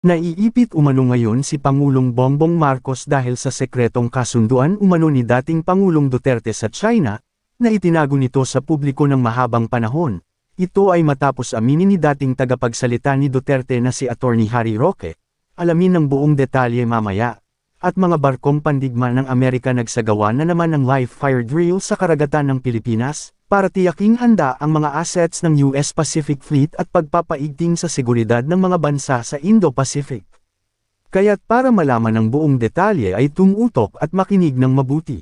Naiipit umano ngayon si Pangulong Bongbong Marcos dahil sa sekretong kasunduan umano ni dating Pangulong Duterte sa China, na itinago nito sa publiko ng mahabang panahon. Ito ay matapos aminin ni dating tagapagsalita ni Duterte na si Attorney Harry Roque. Alamin ng buong detalye mamaya. At mga barkong pandigma ng Amerika nagsagawa na naman ng live fire drill sa karagatan ng Pilipinas, para tiyaking handa ang mga assets ng US Pacific Fleet at pagpapaigting sa seguridad ng mga bansa sa Indo-Pacific. Kaya't para malaman ang buong detalye ay tumutok at makinig ng mabuti.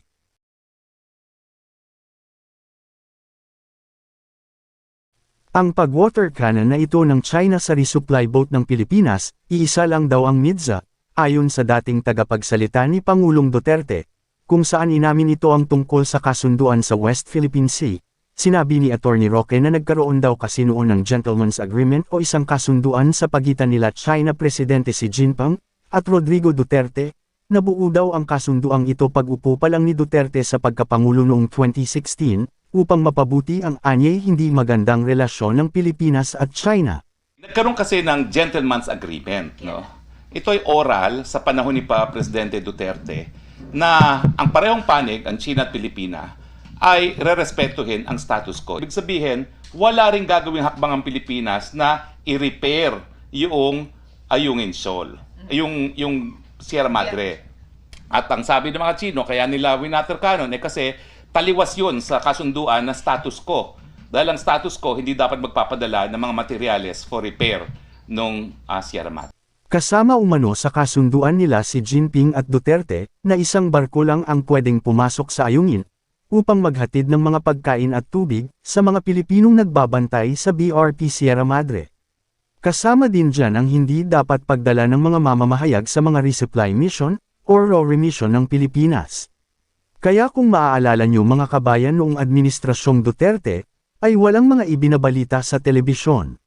Ang pag-water cannon na ito ng China sa resupply boat ng Pilipinas, iisa lang daw ang midza, ayon sa dating tagapagsalita ni Pangulong Duterte, kung saan inamin ito ang tungkol sa kasunduan sa West Philippine Sea. Sinabi ni Attorney Roque na nagkaroon daw kasi noon ng Gentleman's Agreement o isang kasunduan sa pagitan nila China Presidente Xi Jinping at Rodrigo Duterte, nabuo daw ang kasunduang ito pag-upo pa lang ni Duterte sa pagkapangulo noong 2016, upang mapabuti ang anyay hindi magandang relasyon ng Pilipinas at China. Nagkaroon kasi ng gentleman's agreement, no? Ito ay oral sa panahon ni pa Presidente Duterte na ang parehong panig, ang China at Pilipina, ay rerespetuhin ang status quo. Ibig sabihin, wala ring gagawing hakbang ang Pilipinas na i-repair yung Ayungin Shoal, yung, yung Sierra Madre. At ang sabi ng mga Chino, kaya nila winater cannon, eh kasi taliwas yun sa kasunduan na status quo. Dahil ang status quo, hindi dapat magpapadala ng mga materyales for repair ng Sierra Madre. Kasama umano sa kasunduan nila si Jinping at Duterte, na isang barko lang ang pwedeng pumasok sa ayungin, upang maghatid ng mga pagkain at tubig, sa mga Pilipinong nagbabantay sa BRP Sierra Madre. Kasama din dyan ang hindi dapat pagdala ng mga mamamahayag sa mga resupply mission, or raw remission ng Pilipinas. Kaya kung maaalala nyo mga kabayan noong Administrasyong Duterte, ay walang mga ibinabalita sa telebisyon.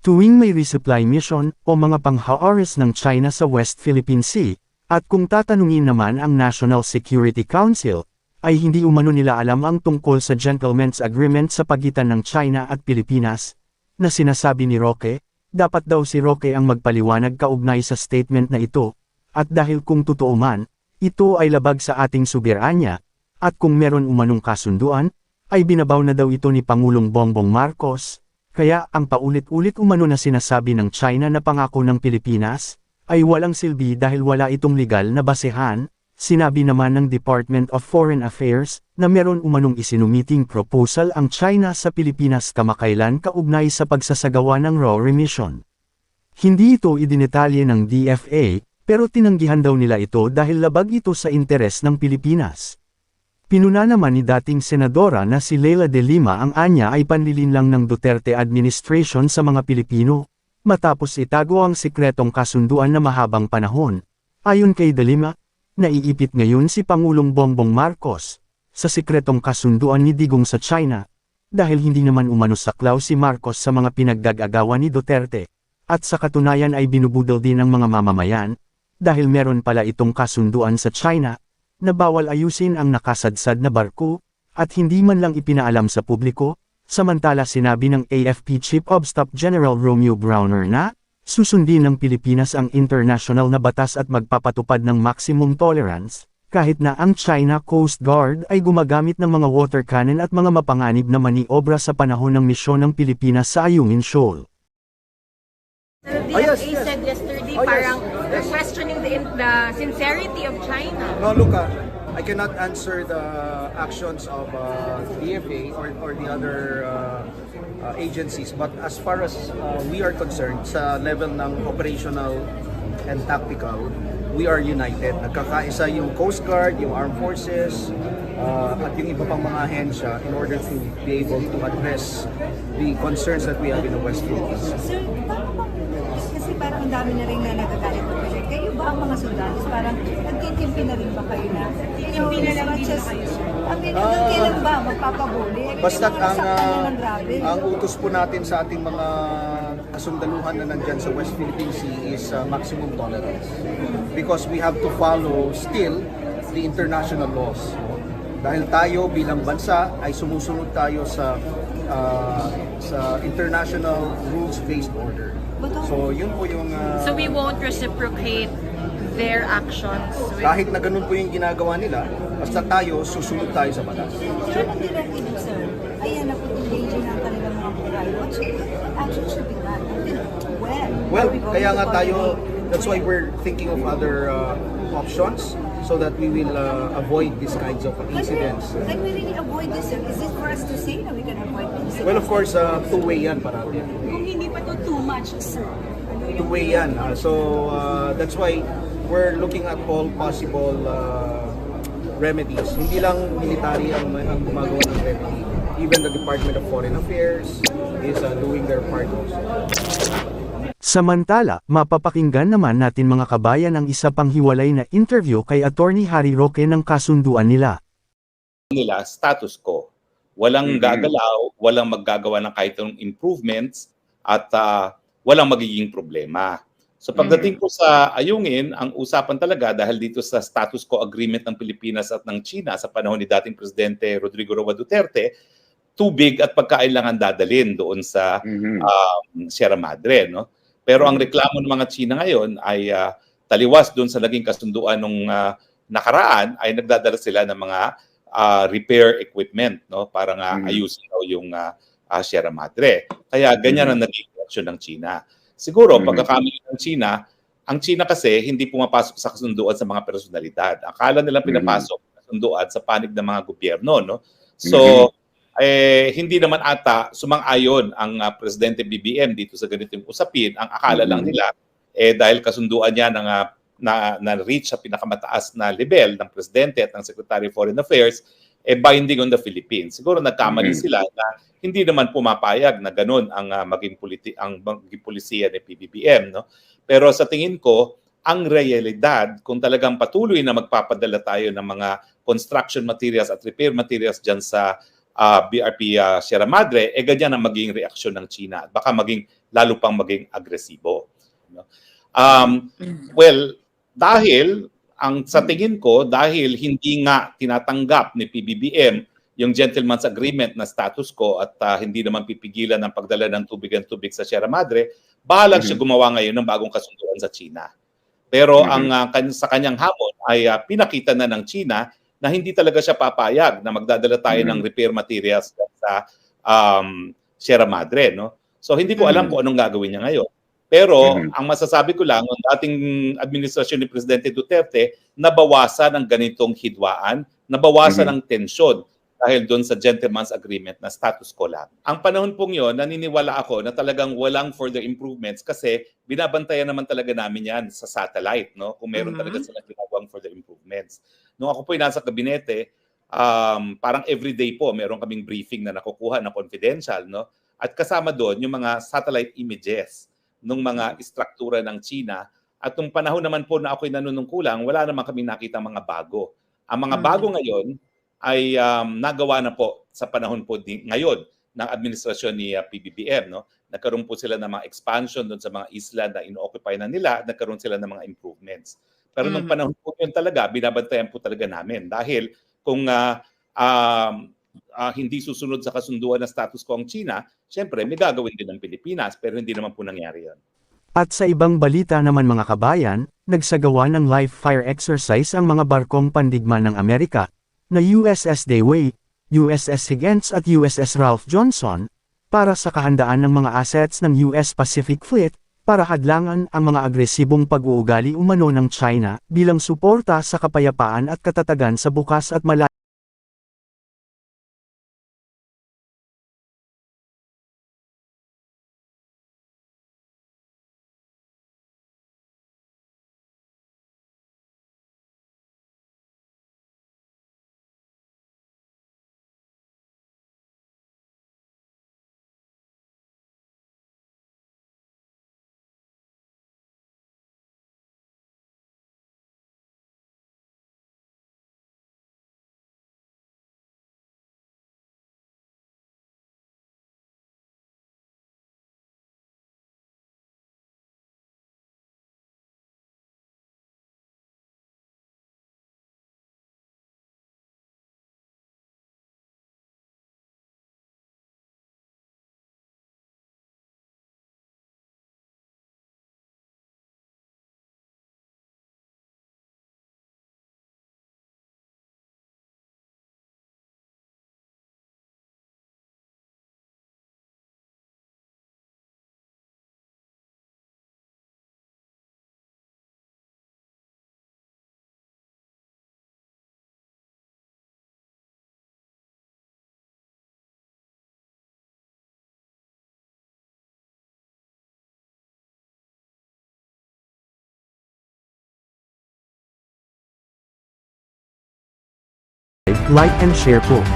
Tuwing may resupply mission o mga panghaoras ng China sa West Philippine Sea, at kung tatanungin naman ang National Security Council, ay hindi umano nila alam ang tungkol sa Gentleman's Agreement sa pagitan ng China at Pilipinas, na sinasabi ni Roque, dapat daw si Roque ang magpaliwanag kaugnay sa statement na ito, at dahil kung totoo man, ito ay labag sa ating soberanya, at kung meron umanong kasunduan, ay binabaw na daw ito ni Pangulong Bongbong Marcos, kaya ang paulit-ulit umano na sinasabi ng China na pangako ng Pilipinas, ay walang silbi dahil wala itong legal na basehan, sinabi naman ng Department of Foreign Affairs, na meron umanong isinumiting proposal ang China sa Pilipinas kamakailan kaugnay sa pagsasagawa ng raw remission. Hindi ito idinetalye ng DFA, pero tinanggihan daw nila ito dahil labag ito sa interes ng Pilipinas. Pinuna naman ni dating senadora na si Leila de Lima ang anya ay panlilinlang ng Duterte administration sa mga Pilipino, matapos itago ang sikretong kasunduan na mahabang panahon. Ayon kay de Lima, naiipit ngayon si Pangulong Bongbong Marcos, sa sikretong kasunduan ni Digong sa China, dahil hindi naman umano saklaw si Marcos sa mga pinaggagagawa ni Duterte, at sa katunayan ay binubudol din ng mga mamamayan, dahil meron pala itong kasunduan sa China, na bawal ayusin ang nakasadsad na barko, at hindi man lang ipinaalam sa publiko, samantala sinabi ng AFP Chief of Staff General Romeo Browner na, susundin ng Pilipinas ang international na batas at magpapatupad ng maximum tolerance, kahit na ang China Coast Guard ay gumagamit ng mga water cannon at mga mapanganib na maniobra sa panahon ng misyon ng Pilipinas sa Ayungin Shoal. The DFA Oh, yes, yes. said yesterday Oh, yes, parang yes. questioning the, in- the sincerity of China. No, look, uh, I cannot answer the actions of uh, DFA or, or the other uh, uh, agencies. But as far as uh, we are concerned, sa level ng operational and tactical, we are united. Nagkakaisa yung Coast Guard, yung Armed Forces, uh, at yung iba pang mga ahensya in order to be able to address the concerns that we have in the West Philippines. Sir, paano bang, kasi parang ang dami na rin na nagagalit ba ang mga soldados? Parang nagtitimpi na rin ba kayo na? Timpi na lang din ba kayo, sir? I mean, hanggang kailan ba magpapabuli? I mean, Basta yung mga ang, saktan na ah, ng grabe. ang utos po natin sa ating mga kasundaluhan na nandyan sa West Philippine Sea is uh, maximum tolerance. Because we have to follow still the international laws. Dahil tayo bilang bansa ay sumusunod tayo sa uh, sa international rules-based order. So yun po yung uh, So we won't reciprocate their actions. with- kahit na ganun po yung ginagawa nila, basta tayo susunod tayo sa batas. Pero nang directive, sir, ayan na po engaging ang kanilang mga buhay. What should, action should be done? Until when? Well, Are we going kaya to nga tayo, that's why we're thinking of other uh, options so that we will uh, avoid these kinds of Can we, incidents. can we really avoid this? sir? Is it for us to say that we can avoid this? Well, of course, uh, two-way yan parati. Kung hindi pa to too much, sir. Ano yung Two-way yan. Uh, so, uh, that's why we're looking at all possible uh, remedies. Hindi lang military ang, ang gumagawa ng remedy. Even the Department of Foreign Affairs is uh, doing their part also. Samantala, mapapakinggan naman natin mga kabayan ang isa pang hiwalay na interview kay Attorney Harry Roque ng kasunduan nila. nila status quo. Walang gagalaw, walang maggagawa ng kahit anong improvements at ah, walang magiging problema. So pagdating po sa ayungin, ang usapan talaga dahil dito sa status quo agreement ng Pilipinas at ng China sa panahon ni dating presidente Rodrigo Roa Duterte, tubig at pagkain lang ang dadalin doon sa um, Sierra Madre, no? Pero ang reklamo ng mga China ngayon ay ah, taliwas doon sa naging kasunduan nung ah, nakaraan ay nagdadala sila ng mga ah, repair equipment, no? Para nga ayusin daw yung ah, ah, Sierra Madre. Kaya ganyan ang naging reaction ng China. Siguro, pagkakamali ng China, ang China kasi hindi pumapasok sa kasunduan sa mga personalidad. Akala nila pinapasok sa kasunduan sa panig ng mga gobyerno, no? So, eh, hindi naman ata sumang-ayon ang ah, Presidente BBM dito sa ganitong usapin. Ang akala lang nila, eh, dahil kasunduan niya ng, ah, na, na reach sa pinakamataas na level ng Presidente at ng Secretary of Foreign Affairs, eh, binding on the Philippines. Siguro nagkamali sila na hindi naman pumapayag na ganun ang ah, maging, politi- ang maging polisiya ni PBBM. No? Pero sa tingin ko, ang realidad, kung talagang patuloy na magpapadala tayo ng mga construction materials at repair materials dyan sa ah, BRP ah, Sierra Madre, eh ganyan ang maging reaksyon ng China. At baka maging, lalo pang maging agresibo. No? Um, well, dahil, ang sa tingin ko, dahil hindi nga tinatanggap ni PBBM yung gentleman's agreement na status quo at ah, hindi naman pipigilan ang pagdala ng tubig and tubig sa Sierra Madre, bahalang siya gumawa ngayon ng bagong kasunduan sa China. Pero ang ah, kan- sa kanyang hamon ay ah, pinakita na ng China na hindi talaga siya papayag na magdadala tayo ng repair materials sa um, Sierra Madre. No? So hindi ko alam kung anong gagawin niya ngayon. Pero ang masasabi ko lang, ang dating administrasyon ni Presidente Duterte, nabawasan ang ganitong hidwaan, nabawasan ang tensyon dahil doon sa gentleman's agreement na status quo lang. Ang panahon pong yon, naniniwala ako na talagang walang further improvements kasi binabantayan naman talaga namin yan sa satellite, no? Kung meron talaga silang ginagawang further improvements. Nung ako po ay nasa kabinete, um, parang everyday po meron kaming briefing na nakukuha na confidential, no? At kasama doon yung mga satellite images ng mga istruktura ng China. At nung panahon naman po na ako'y nanunungkulang, wala naman kami nakita mga bago. Ang mga bago ngayon ay um, nagawa na po sa panahon po di, ngayon ng administrasyon ni uh, PBBM. No? Nagkaroon po sila ng mga expansion doon sa mga isla na ino-occupy na nila, nagkaroon sila ng mga improvements. Pero nung panahon po yun talaga, binabantayan po talaga namin. Dahil kung ah, um, ah, hindi susunod sa kasunduan ng status quo ang China, syempre may gagawin din ng Pilipinas pero hindi naman po nangyari yun. At sa ibang balita naman mga kabayan, nagsagawa ng live fire exercise ang mga barkong pandigma ng Amerika, na USS Dewey, USS Higgins at USS Ralph Johnson, para sa kahandaan ng mga assets ng US Pacific Fleet, para hadlangan ang mga agresibong pag-uugali umano ng China bilang suporta sa kapayapaan at katatagan sa bukas at malalim like and share po.